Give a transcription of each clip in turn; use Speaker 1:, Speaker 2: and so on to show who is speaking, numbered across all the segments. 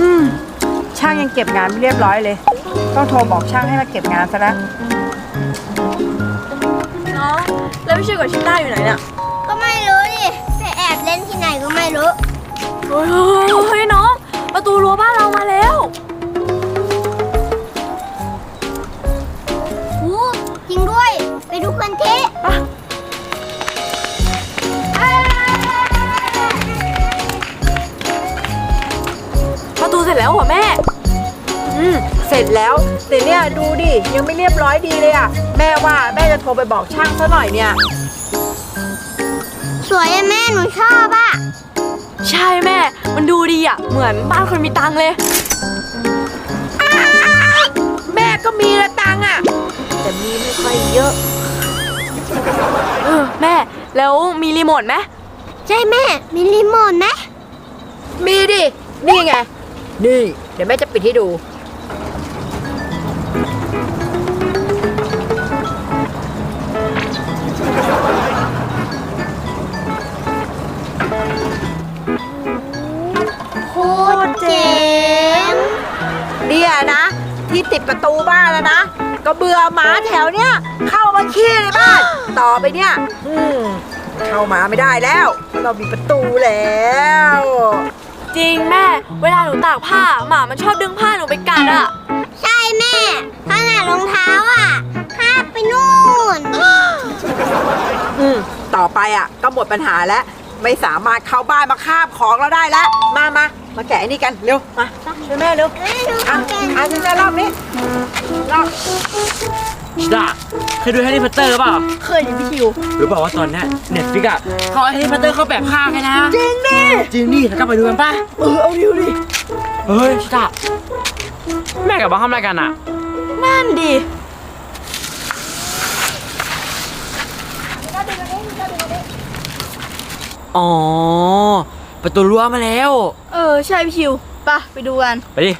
Speaker 1: อืมช่างยังเก็บงานไม่เรียบร้อยเลย ต้องโทรบอกช่างให้มาเก็บงานซะแล้ว
Speaker 2: น้องแล้วพี่ชิวกับชิต้าอยู่ไหนเนี่ย
Speaker 3: ก็ไม่รู้ดิไปแอบเล่นที่ไหนก็ไม่รู้
Speaker 2: เฮ้ยเฮ้ยน้อง ประตูรั้วบ้านเรามาแล้ว แล้วแต่
Speaker 1: เนี่ยดูดิยังไม่เรียบร้อยดีเลยอะแม่ว่าแม่จะโทรไปบอกช่างซะหน่อยเนี่ย
Speaker 3: สวยอะแม่หนูชอบอะ
Speaker 2: ใช่แม่ มันดูดีอะ เหมือนบ้านคนมีตังค์เลย
Speaker 1: แม่ก็มีละตังค์อะแต่มีไม่ค่อยเยอะ
Speaker 2: เออแม่ แล้วมีรีโมทไหม
Speaker 3: ใช่แม่ มีรีโมทไหม
Speaker 1: มีดิ นี่ไง นี่ เดี๋ยวแม่จะปิดให้ดู ที่ติดประตูบ้านแล้วนะ ก็เบื่อหมาแถวเนี้ยเข้ามาขี้ในบ้าน ต่อไปเนี่ยอืมเข้ามาไม่ได้แล้วเพราะเรามีประตูแล้ว
Speaker 2: จริงแม่ เวลาหนูตากผ้าหมามันชอบดึงผ้าหนูไปกัดอะ
Speaker 3: ใช่แม่ขนาดรองเท้าอะคาบไปนู่น
Speaker 1: อืมต่อไปอะ ก็หมดปัญหาแล้ว ไม่สามารถเข้าบ้านมาคาบของเราได้แล้ว มามามาแกะไอ้นี่กันเร็วมาช่วยแม่เร็ว
Speaker 3: แม่หนู
Speaker 1: อะ
Speaker 3: ทำเป็น
Speaker 1: อะช่วยแม่รอบนี้รอบ
Speaker 4: ชิดาเคยดูแฮร์รี่พอตเตอร์เปล่า
Speaker 2: เคยดิพี่ชิว
Speaker 4: หรือเปล่าว่าตอนเนี้ยเน็ตฟิกอะเขาเอาแฮร์รี่พอตเตอร์เข้าแบบภาคเลยนะ
Speaker 1: จริงดิ
Speaker 4: จริงดิแล้วก็ไปดูกันป่ะ
Speaker 1: เออเอาดิวดิ
Speaker 4: เฮ้ยชิดาแม่กับบ้าทำอะไรกันอะ
Speaker 2: นั่นดิ
Speaker 4: อ๋อ ประตูรั้วมาแล้ว
Speaker 2: เออ ใช่พี่ชิวปะไปดูกัน
Speaker 4: ไปดิ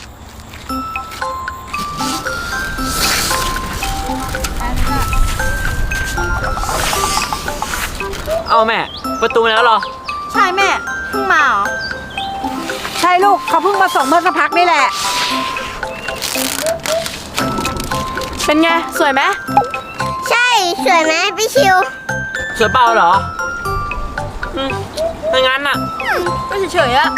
Speaker 4: เอาแม่ ประตูมาแล้วเหรอ
Speaker 2: ใช่แม่เพิ่งมาเหรอ
Speaker 1: ใช่ลูกเขาเพิ่งมาส่งเมื่อสักพักนี่แหละ
Speaker 2: เป็นไง สวยไหม
Speaker 3: ใช่ สวยไหมพี่ชิว
Speaker 4: สวยเปล่าเหรออืม ถ้างั้นอะ
Speaker 2: ก็เฉยๆอะ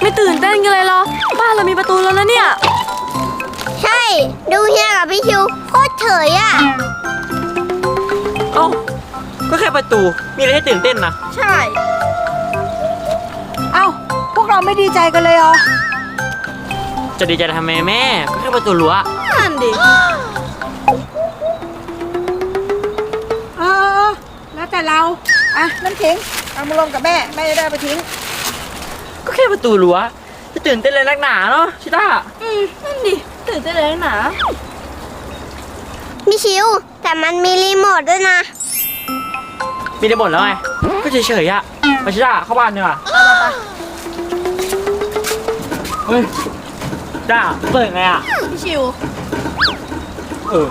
Speaker 2: ไม่ตื่นเต้นกันเลยเหรอ บ้านเรามีประตูแล้วนะเนี่ย
Speaker 3: ใช่ ดูเฮียกับพี่ชิวโคตรเฉยอะ
Speaker 4: เอ้า ก็แค่ประตู มีอะไรให้ตื่นเต้นนะ
Speaker 2: ใช่
Speaker 1: เอ้า พวกเราไม่ดีใจกันเลยเหรอ
Speaker 4: จะดีใจทำไมแม่ ก็แค่ประตูรั้ว
Speaker 2: นั่นดิ
Speaker 1: เออ แล้วแต่เรา อะน้ำทิ้งเอามาลงกับแม่แม่จะได้เอาไปทิ้ง
Speaker 4: ก็แค่ประตูรั้วจะตื่นเต้นเลยนักหนาเนาะชิต้า
Speaker 2: อืมนั่นดิตื่นเต้นเลยหนา
Speaker 3: พี่ชิว แต่มันมีรีโมทด้วยนะ
Speaker 4: มีได้หมดแล้วไง ก็เฉยๆอะมาชิต้าเข้าบ้านดีกว่าเฮ้ยจ้าเปิดไงอะ
Speaker 2: พี่ชิว
Speaker 4: เออ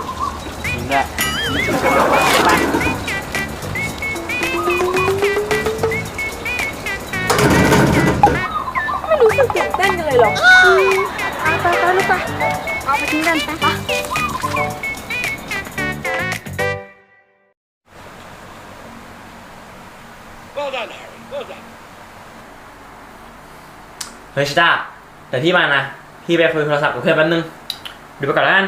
Speaker 4: จริงแหละ
Speaker 2: เต้นกันเลยเหรอ
Speaker 1: ไปไปไปลูกไปเอาไปทิ้งกันไปไป
Speaker 4: เฮ้ยชิต้าแต่พี่มานะ พี่ไปคุยโทรศัพท์กับเพื่อนแป๊บนึงเดูไปก่อนแล้วกัน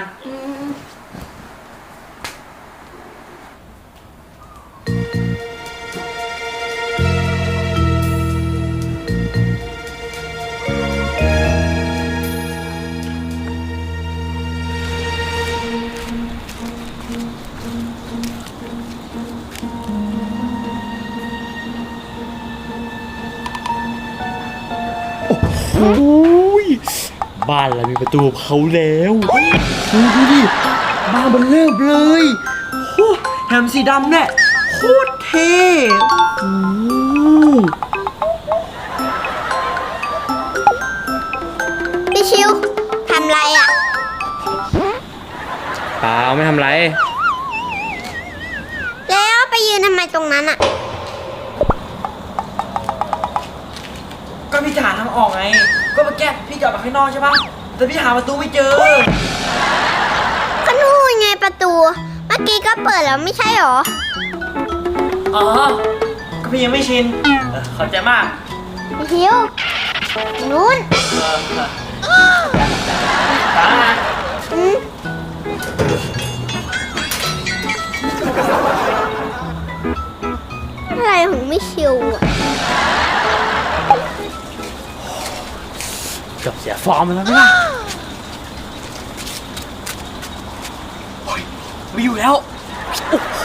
Speaker 4: ยบ้านเรามีประตูเขาแล้วดูดูดิบ้านมันเริ่มเลยโอ้แถมสีดำเนี่ยโคตรเท่โอ้
Speaker 3: พี่ชิวทำไรอะ
Speaker 4: เปล่าไม่ทำไร
Speaker 3: แล้วไปยืนทำไมตรงนั้นอะ
Speaker 4: พี่จะหาทางออกไง ก็เมื่อกี้พี่จะออกมาข้างนอกใช่ปะแต่พี่หาประตูไม่เจอ
Speaker 3: ก็นู่นไงประตู เมื่อกี้ก็เปิดแล้วไม่ใช่หรอ
Speaker 4: อ๋อ ก็พี่ยังไม่ชินเออขอบใจมาก
Speaker 3: พี่ชิวนู้น
Speaker 4: เออตา
Speaker 3: อืมอะไรของไม่ชิวอะ
Speaker 4: เกือบเสียฟอร์มแล้วนะเฮ้ยไม่อยู่แล้ว โอ้โห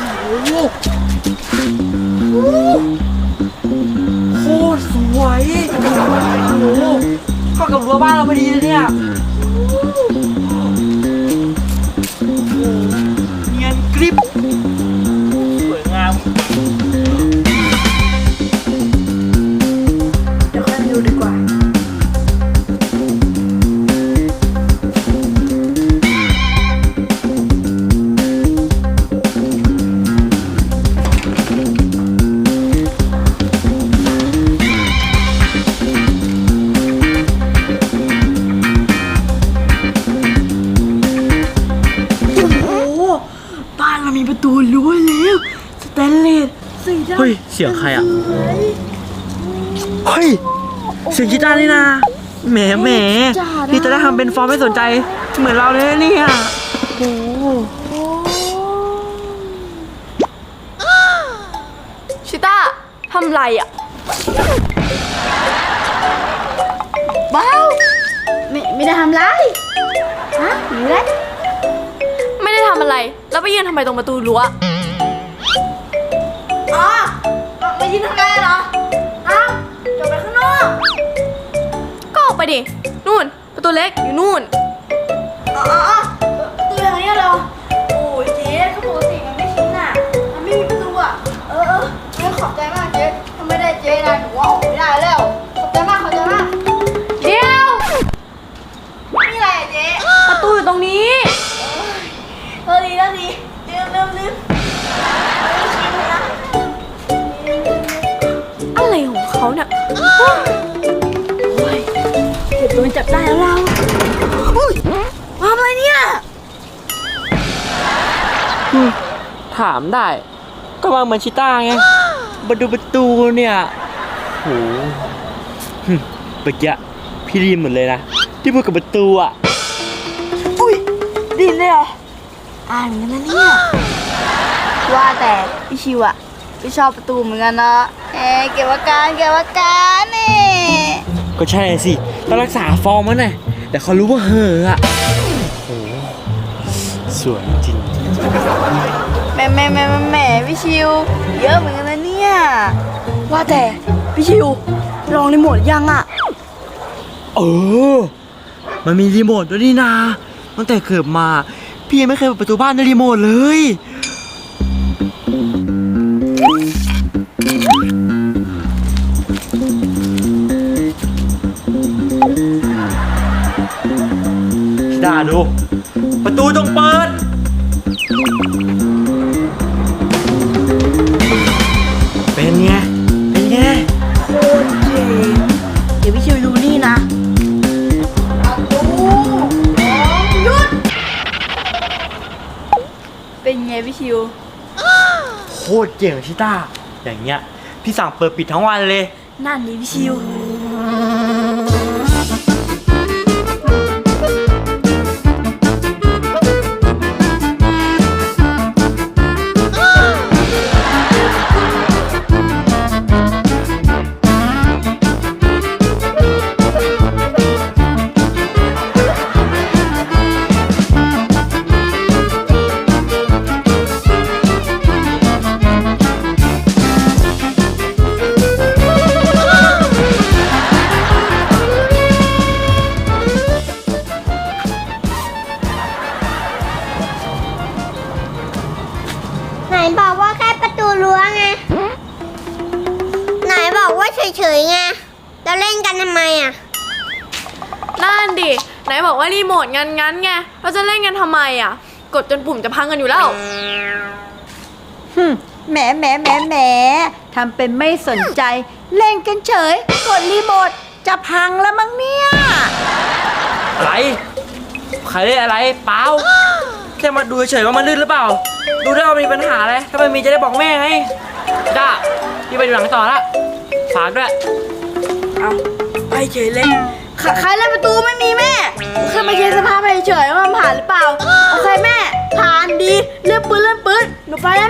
Speaker 4: โคตรสวยโอ้โหเข้ากับรั้วบ้านเราพอดีเลยเนี่ย เฮ้ยเสียงใครอะ เฮ้ย เสียงกีตาร์นี่นะแหมแหมพี่จะได้ทำเป็นฟอร์มไม่สนใจ เหมือนเราเลยนะเนี่ยโอ้โห
Speaker 5: ชิต้าทำไรอะบ้าวไม่ไม่ได้ทำไรฮะหรือไรไม่ได้ทำอะไร แล้วไปยืนทำไมตรงประตูรั้ว ตั
Speaker 2: วเล็กอ
Speaker 5: ยู่
Speaker 2: นู่
Speaker 5: น
Speaker 2: อ๋อ
Speaker 4: ถามได้ ก็วางเหมือนชิต้าไงมาดูประตูเนี่ยโหหึเมื่อกี้พี่รีมหมดเลยนะ ที่พูดกับประตูอะ
Speaker 2: อุ้ยดีเลยเหรออ่านกันนะเนี่ย ว่าแต่พี่ชิวอะพี่ชอบประตูเหมือนกันเนาะเอ๊เก็บอาการเก็บอาการนี่
Speaker 4: ก็ใช่สิต้องรักษาฟอร์มมันน่ะแต่เขารู้ว่าเหอะอะโอ้โหสวยจริง
Speaker 2: แหม่แหม่แหม่แหม่แหม่พี่ชิว เยอะเหมือนกันนะเนี่ย ว่าแต่พี่ชิวลองรีโมทยังอะ
Speaker 4: เออ มันมีรีโมทด้วยนี่นา ตั้งแต่เกิดมา พี่ยังไม่เคยเปิดประตูบ้านด้วยรีโมทเลย ด่าดู ประตูต้องเปิด เป็นไง เป็นไง
Speaker 2: โคตรเจ๋งเดี๋ยวพี่ชิวดูนี่นะประตูของหยุด
Speaker 5: เป็นไงพี่ชิว
Speaker 4: โคตรเจ๋งชิต้า อย่างเงี้ย พี่สั่งเปิดปิดทั้งวันเลย
Speaker 5: นั่นนี่พี่ชิว
Speaker 3: เฉยๆไงเราเล่นกันทำไมอะ
Speaker 5: นั่นดิไหนบอกว่ารีโมทงันงั้นไงเราจะเล่นกันทำไมอะ กดจนปุ่มจะพังกันอยู่แล้วฮึ
Speaker 2: แหมแหมแหมแหมทำเป็นไม่สนใจ เล่นกันเฉย กดรีโมท
Speaker 1: จะพังแล้วมั้งเนี่ย
Speaker 4: อะไรใครเล่นอะไร เปล่าแค่มาดูเฉยๆว่ามันลื่นหรือเปล่า ดูได้วยว่ามีปัญหาอะไร ถ้ามันมีจะได้บอกแม่ไงจ้าพี่ไปดูหลังต่อละ ฝากด้วย
Speaker 2: เอาไปเฉยเลยขใครเล่นประตูไม่มีแม่เคยมาเช็คสภาพไปเฉยว่ามันผ่านหรือเปล่า โอเคแม่ ผ่านดี เลื่อนปืนเลื่อนปืนหนูไปแล้ว